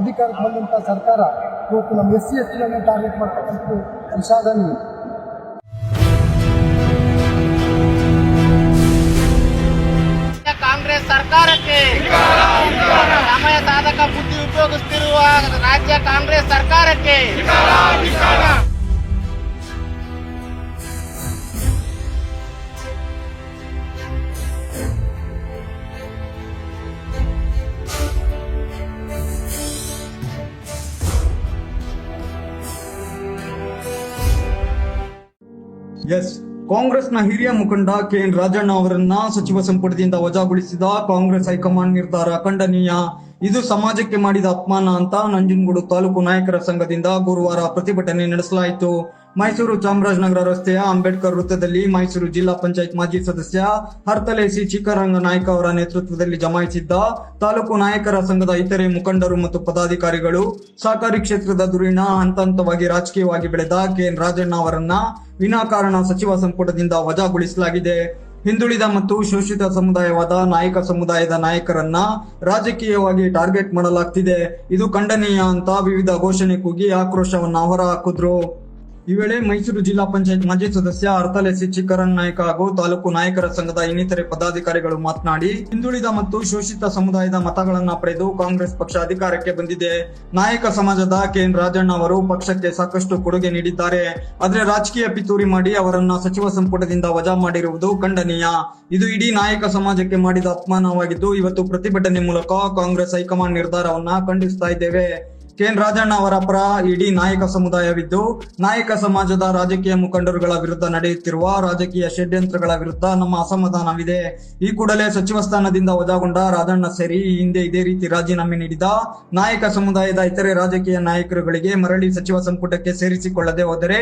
ಅಧಿಕಾರಕ್ಕೆ ಬಂದಂಥ ಸರ್ಕಾರ ಇವತ್ತು ನಮ್ಮ ಎಸ್ ಸಿ ಎಸ್ ಟಿಗಳನ್ನ ಟಾರ್ಗೆಟ್ ಮಾಡ್ತಕ್ಕಂಥದ್ದು ವಿಷಾದನೀಯ. ಕಾಂಗ್ರೆಸ್ ಸರ್ಕಾರಕ್ಕೆ ಸಮಯ ಸಾಧಕ ಬುದ್ಧಿ ಉಪಯೋಗಿಸುತ್ತಿರುವ ರಾಜ್ಯ ಕಾಂಗ್ರೆಸ್ ಸರ್ಕಾರಕ್ಕೆ ಎಸ್ ಕಾಂಗ್ರೆಸ್ನ ಹಿರಿಯ ಮುಖಂಡ ಕೆ ಎನ್ ರಾಜಣ್ಣ ಅವರನ್ನ ಸಚಿವ ಸಂಪುಟದಿಂದ ವಜಾಗೊಳಿಸಿದ ಕಾಂಗ್ರೆಸ್ ಹೈಕಮಾಂಡ್ ನಿರ್ಧಾರ ಖಂಡನೀಯ. ಇದು ಸಮಾಜಕ್ಕೆ ಮಾಡಿದ ಅಪಮಾನ ಅಂತ ನಂಜನಗೂಡು ತಾಲೂಕು ನಾಯಕರ ಸಂಘದಿಂದ ಗುರುವಾರ ಪ್ರತಿಭಟನೆ ನಡೆಸಲಾಯಿತು. ಮೈಸೂರು ಚಾಮರಾಜನಗರ ರಸ್ತೆಯ ಅಂಬೇಡ್ಕರ್ ವೃತ್ತದಲ್ಲಿ ಮೈಸೂರು ಜಿಲ್ಲಾ ಪಂಚಾಯತ್ ಮಾಜಿ ಸದಸ್ಯ ಹರ್ತಲೆ ಸಿ ಚಿಕ್ಕರಂಗ ನಾಯ್ಕ ಅವರ ನೇತೃತ್ವದಲ್ಲಿ ಜಮಾಯಿಸಿದ್ದ ತಾಲೂಕು ನಾಯಕರ ಸಂಘದ ಇತರೆ ಮುಖಂಡರು ಮತ್ತು ಪದಾಧಿಕಾರಿಗಳು ಸಹಕಾರಿ ಕ್ಷೇತ್ರದ ಧುರೀಣ ಹಂತ ಹಂತವಾಗಿ ರಾಜಕೀಯವಾಗಿ ಬೆಳೆದ ಕೆ ಎನ್ ರಾಜಣ್ಣ ಅವರನ್ನ ವಿನಾಕಾರಣ ಸಚಿವ ಸಂಪುಟದಿಂದ ವಜಾಗೊಳಿಸಲಾಗಿದೆ. ಹಿಂದುಳಿದ ಮತ್ತು ಶೋಷಿತ ಸಮುದಾಯವಾದ ನಾಯಕ ಸಮುದಾಯದ ನಾಯಕರನ್ನ ರಾಜಕೀಯವಾಗಿ ಟಾರ್ಗೆಟ್ ಮಾಡಲಾಗ್ತಿದೆ. ಇದು ಖಂಡನೀಯ ಅಂತ ವಿವಿಧ ಘೋಷಣೆ ಕೂಗಿ ಆಕ್ರೋಶವನ್ನ ಹೊರಹಾಕಿದ್ರು ಈ ವೇಳೆ ಮೈಸೂರು ಜಿಲ್ಲಾ ಪಂಚಾಯತ್ ಮಾಜಿ ಸದಸ್ಯ ಅರ್ಥಲೆಸಿ ಚಿಕ್ಕರನ್ ನಾಯಕ ಹಾಗೂ ತಾಲೂಕು ನಾಯಕರ ಸಂಘದ ಇನ್ನಿತರೆ ಪದಾಧಿಕಾರಿಗಳು ಮಾತನಾಡಿ, ಹಿಂದುಳಿದ ಮತ್ತು ಶೋಷಿತ ಸಮುದಾಯದ ಮತಗಳನ್ನ ಪಡೆದು ಕಾಂಗ್ರೆಸ್ ಪಕ್ಷ ಅಧಿಕಾರಕ್ಕೆ ಬಂದಿದೆ. ನಾಯಕ ಸಮಾಜದ ಕೆಎನ್ ರಾಜಣ್ಣ ಅವರು ಪಕ್ಷಕ್ಕೆ ಸಾಕಷ್ಟು ಕೊಡುಗೆ ನೀಡಿದ್ದಾರೆ. ಆದ್ರೆ ರಾಜಕೀಯ ಪಿತೂರಿ ಮಾಡಿ ಅವರನ್ನ ಸಚಿವ ಸಂಪುಟದಿಂದ ವಜಾ ಮಾಡಿರುವುದು ಖಂಡನೀಯ. ಇದು ಇಡೀ ನಾಯಕ ಸಮಾಜಕ್ಕೆ ಮಾಡಿದ ಅಪಮಾನವಾಗಿದ್ದು, ಇವತ್ತು ಪ್ರತಿಭಟನೆ ಮೂಲಕ ಕಾಂಗ್ರೆಸ್ ಹೈಕಮಾಂಡ್ ನಿರ್ಧಾರವನ್ನ ಖಂಡಿಸ್ತಾ ಇದ್ದೇವೆ. ಕೆಎನ್ ರಾಜಣ್ಣ ಅವರ ಪರ ಇಡೀ ನಾಯಕ ಸಮುದಾಯವಿದ್ದು, ನಾಯಕ ಸಮಾಜದ ರಾಜಕೀಯ ಮುಖಂಡರುಗಳ ವಿರುದ್ಧ ನಡೆಯುತ್ತಿರುವ ರಾಜಕೀಯ ಷಡ್ಯಂತ್ರಗಳ ವಿರುದ್ಧ ನಮ್ಮ ಅಸಮಾಧಾನವಿದೆ. ಈ ಕೂಡಲೇ ಸಚಿವ ಸ್ಥಾನದಿಂದ ವಜಾಗೊಂಡ ರಾಜಣ್ಣ ಸೇರಿ ಹಿಂದೆ ಇದೇ ರೀತಿ ರಾಜೀನಾಮೆ ನೀಡಿದ ನಾಯಕ ಸಮುದಾಯದ ಇತರೆ ರಾಜಕೀಯ ನಾಯಕರುಗಳಿಗೆ ಮರಳಿ ಸಚಿವ ಸಂಪುಟಕ್ಕೆ ಸೇರಿಸಿಕೊಳ್ಳದೆ ಹೋದರೆ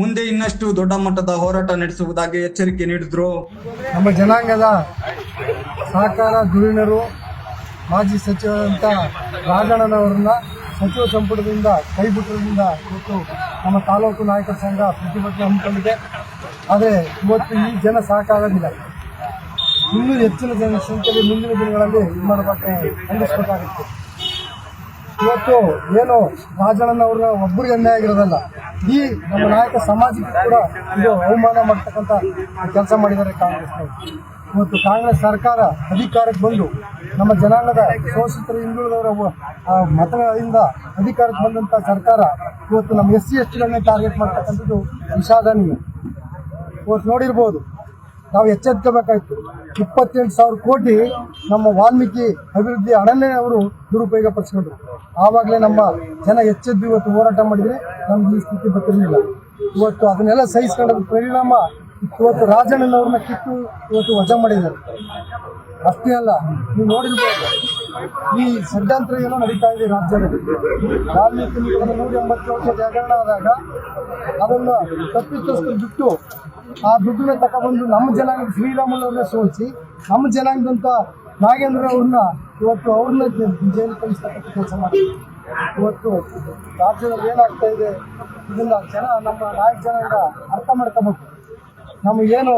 ಮುಂದೆ ಇನ್ನಷ್ಟು ದೊಡ್ಡ ಮಟ್ಟದ ಹೋರಾಟ ನಡೆಸುವುದಾಗಿ ಎಚ್ಚರಿಕೆ ನೀಡಿದ್ರು. ನಮ್ಮ ಜನಾಂಗದ ಸಹಕಾರ ಧುರೀಣರು ಮಾಜಿ ಸಚಿವರಂತ ರಾಜಣ್ಣನವರನ್ನ ಸಚಿವ ಸಂಪುಟದಿಂದ ಕೈಬಿಟ್ಟಿರೋದ್ರಿಂದ ಇವತ್ತು ನಮ್ಮ ತಾಲೂಕು ನಾಯಕರ ಸಂಘ ಪ್ರತಿಭಟನೆ ಹಮ್ಮಿಕೊಂಡಿದೆ. ಆದರೆ ಇವತ್ತು ಈ ಜನ ಸಾಕಾಗೋದಿಲ್ಲ. ಇನ್ನೂ ಹೆಚ್ಚಿನ ಜನ ಸಂಖ್ಯೆಯಲ್ಲಿ ಮುಂದಿನ ದಿನಗಳಲ್ಲಿ ಇದು ಮಾಡಬೇಕು ಖಂಡಿಸಬೇಕಾಗುತ್ತೆ ಇವತ್ತು ಏನು ರಾಜಣ್ಣನವ್ರನ್ನ ಒಬ್ಬರಿಗೆ ಅನ್ಯಾಯ ಆಗಿರೋದಲ್ಲ, ಈ ನಮ್ಮ ನಾಯಕ ಸಮಾಜಕ್ಕೆ ಕೂಡ ಇದು ಅವಮಾನ ಮಾಡ್ತಕ್ಕಂಥ ಕೆಲಸ ಮಾಡಿದ್ದಾರೆ ಕಾಂಗ್ರೆಸ್ನವರು. ಇವತ್ತು ಕಾಂಗ್ರೆಸ್ ಸರ್ಕಾರ ಅಧಿಕಾರಕ್ಕೆ ಬಂದು ನಮ್ಮ ಜನಾಂಗದ ಶೋಷಿತರು ಹಿಂದುಳಿದವರ ಮತಗಳಿಂದ ಅಧಿಕಾರಕ್ಕೆ ಬಂದಂಥ ಸರ್ಕಾರ ಇವತ್ತು ನಮ್ಮ ಎಸ್ ಸಿ, ಎಸ್ ಟಿಗಳನ್ನೇ ಟಾರ್ಗೆಟ್ ಮಾಡ್ತಕ್ಕಂಥದ್ದು ವಿಷಾದನೀಯ ಇವತ್ತು ನೋಡಿರ್ಬೋದು, ನಾವು ಎಚ್ಚೆತ್ಕೋಬೇಕಾಯ್ತು. ಇಪ್ಪತ್ತೆಂಟು ಸಾವಿರ ಕೋಟಿ ನಮ್ಮ ವಾಲ್ಮೀಕಿ ಅಭಿವೃದ್ಧಿ ಹಣನೇ ಅವರು ದುರುಪಯೋಗ ಪಡಿಸ್ಕೊಂಡ್ರು ಆವಾಗಲೇ ನಮ್ಮ ಜನ ಎಚ್ಚೆದ್ದು ಇವತ್ತು ಹೋರಾಟ ಮಾಡಿದರೆ ನಮ್ಗೆ ಈ ಸ್ಥಿತಿ ಬರ್ತಿರಲಿಲ್ಲ. ಇವತ್ತು ಅದನ್ನೆಲ್ಲ ಸಹಿಸ್ಕೊಂಡ ಪರಿಣಾಮ ಇವತ್ತು ರಾಜಣ್ಣನವ್ರನ್ನ ಕಿತ್ತು ಇವತ್ತು ವಜಾ ಮಾಡಿದ್ದಾರೆ. ಅಷ್ಟೇ ಅಲ್ಲ, ನೀವು ನೋಡಿರ್ಬೋದು, ಈ ಷಡ್ಯಂತ್ರ ಏನೋ ನಡೀತಾ ಇದೆ ರಾಜ್ಯದಲ್ಲಿ. ನಿಗಮದ ನೂರ ಎಂಬತ್ತು ವರ್ಷ ಜಾಗರಣ ಆದಾಗ ಅದನ್ನು ತಪ್ಪಿತಸ್ಥರು ಬಿಟ್ಟು ಆ ದುಡ್ಡನ್ನ ತಗೊಬಂದು ನಮ್ಮ ಜನಾಂಗ ಶ್ರೀರಾಮುಲವ್ರನ್ನ ಸೋಲಿಸಿ, ನಮ್ಮ ಜನಾಂಗದಂತ ನಾಗೇಂದ್ರ ಅವ್ರನ್ನ ಇವತ್ತು ಅವ್ರನ್ನ ಜೈಲು ಕಳಿಸ್ತಕ್ಕಂಥ ಕೆಲಸ ಮಾಡಿ ಇವತ್ತು ರಾಜ್ಯದಲ್ಲಿ ಏನಾಗ್ತಾ ಇದೆ, ಇದನ್ನ ಜನ, ನಮ್ಮ ನಾಯಕ ಜನಾಂಗ ಅರ್ಥ ಮಾಡ್ಕೋಬೇಕು. ನಮಗೇನು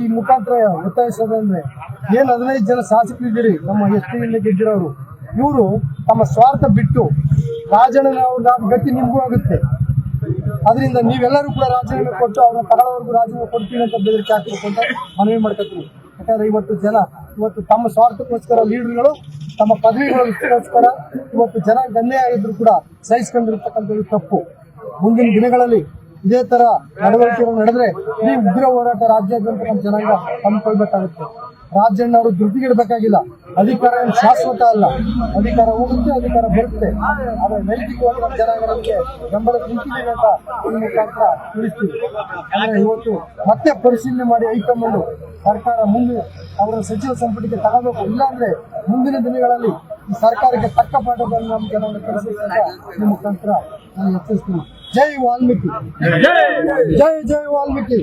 ಈ ಮುಖಾಂತರ ಒತ್ತಾಯಿಸೋದಂದ್ರೆ ಏನು ಹದಿನೈದು ಜನ ಶಾಸಕರಿದ್ದೀರಿ, ನಮ್ಮ ಎಸ್ ಟಿಯಿಂದ ಗೆದ್ದಿರೋರು. ಇವರು ತಮ್ಮ ಸ್ವಾರ್ಥ ಬಿಟ್ಟು ಅವ್ರ ಗತಿ ನಿಮಗೂ ಆಗುತ್ತೆ. ಅದರಿಂದ ನೀವೆಲ್ಲರೂ ಕೂಡ ರಾಜೀನಾಮೆ ಕೊಟ್ಟು ಅವ್ರನ್ನ ತಗೊಳ್ಳೋವರೆಗೂ ರಾಜೀನಾಮೆ ಕೊಡ್ತೀನಿ ಅಂತ ಬೆದರಿಕೆ ಹಾಕಬೇಕು ಮನವಿ ಮಾಡ್ಕೊತೀನಿ ಯಾಕಂದ್ರೆ ಇವತ್ತು ಜನ, ಇವತ್ತು ತಮ್ಮ ಸ್ವಾರ್ಥಕ್ಕೋಸ್ಕರ ಲೀಡರ್ಗಳು, ತಮ್ಮ ಪದವಿಗಳಿಗೋಸ್ಕರ ಇವತ್ತು ಜನ ಗಣ್ಯ ಆಗಿದ್ರು ಕೂಡ ಸಹಿಸ್ಕೊಂಡಿರ್ತಕ್ಕಂಥದ್ದು ತಪ್ಪು. ಮುಂದಿನ ದಿನಗಳಲ್ಲಿ ಇದೇ ತರ ನಡವಳಿಕೆಗಳು ನಡೆದ್ರೆ ಈ ಉಗ್ರ ಹೋರಾಟ ರಾಜ್ಯಾದ್ಯಂತ ನಮ್ಮ ಜನಾಂಗ ಹಮ್ಮಿಕೊಳ್ಬೇಕಾಗುತ್ತೆ. ರಾಜಣ್ಣ ಅವರು ಧೃತಿಗಿಡಬೇಕಾಗಿಲ್ಲ ಅಧಿಕಾರ ಏನು ಶಾಶ್ವತ ಅಲ್ಲ. ಅಧಿಕಾರ ಹೋಗುತ್ತೆ, ಅಧಿಕಾರ ಬರುತ್ತೆ. ಆದರೆ ನೈತಿಕವಾಗಿ ನಮ್ಮ ಜನಾಂಗ ನಮಗೆ ಬೆಂಬಲ ನಿಂತಿದ್ದೀವಿ ಅಂತ ಈ ಮುಖಾಂತರ ತಿಳಿಸ್ತೀವಿ. ಆದರೆ ಇವತ್ತು ಮತ್ತೆ ಪರಿಶೀಲನೆ ಮಾಡಿ ಹೈಕಮಾಂಡ್ ಸರ್ಕಾರ ಮುಂದೆ ಅವರ ಸಚಿವ ಸಂಪುಟಕ್ಕೆ ತಗೋಬೇಕು. ಇಲ್ಲಾಂದ್ರೆ ಮುಂದಿನ ದಿನಗಳಲ್ಲಿ ಸರ್ಕಾರಕ್ಕೆ ತಕ್ಕ ಪಾಠವನ್ನು ನಮ್ಮ ಜನಾಂಗ ಕಲಿಸಬೇಕು ಅಂತ ಈ ಮುಖಾಂತರ ನಾನು ಎಚ್ಚರಿಸ್ತೀನಿ. ಜೈ ವಾಲ್ಮೀಕಿ. ಜೈ. ಜೈ ವಾಲ್ಮೀಕಿ.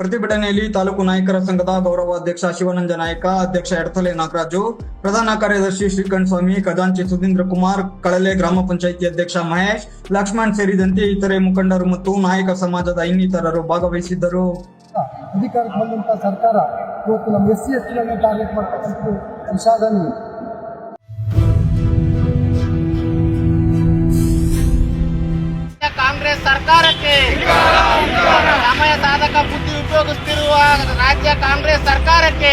ಪ್ರತಿಭಟನೆಯಲ್ಲಿ ತಾಲೂಕು ನಾಯಕರ ಸಂಘದ ಗೌರವ ಅಧ್ಯಕ್ಷ ಶಿವಾನಂದ ನಾಯಕ ಅಧ್ಯಕ್ಷ ಎಡತಲೆ ನಾಗರಾಜು ಪ್ರಧಾನ ಕಾರ್ಯದರ್ಶಿ ಶ್ರೀಕಂಠ ಸ್ವಾಮಿ ಖಜಾಂಚಿ ಸುಧೀಂದ್ರ ಕುಮಾರ್ ಕಳಲೆ ಗ್ರಾಮ ಪಂಚಾಯಿತಿ ಅಧ್ಯಕ್ಷ ಮಹೇಶ್ ಲಕ್ಷ್ಮಣ್ ಸೇರಿದಂತೆ ಇತರೆ ಮುಖಂಡರು ಮತ್ತು ನಾಯಕ ಸಮಾಜದ ಇನ್ನಿತರರು ಭಾಗವಹಿಸಿದ್ದರು. ಅಧಿಕಾರಕ್ಕೆ ಬಂದಂತಹ ಸರ್ಕಾರ ಇವತ್ತು ನಮ್ಮ ಎಸ್ ಸಿ ಎಸ್ ಟಿಗಳನ್ನ ಟಾರ್ಗೆಟ್ ಮಾಡ್ತಕ್ಕಂಥದ್ದು ವಿಷಾದನೀಯ ಸರ್ಕಾರಕ್ಕೆ. ಸಮಯ ಸಾಧಕ ಬುದ್ಧಿ ಉಪಯೋಗಿಸುತ್ತಿರುವ ರಾಜ್ಯ ಕಾಂಗ್ರೆಸ್ ಸರ್ಕಾರಕ್ಕೆ.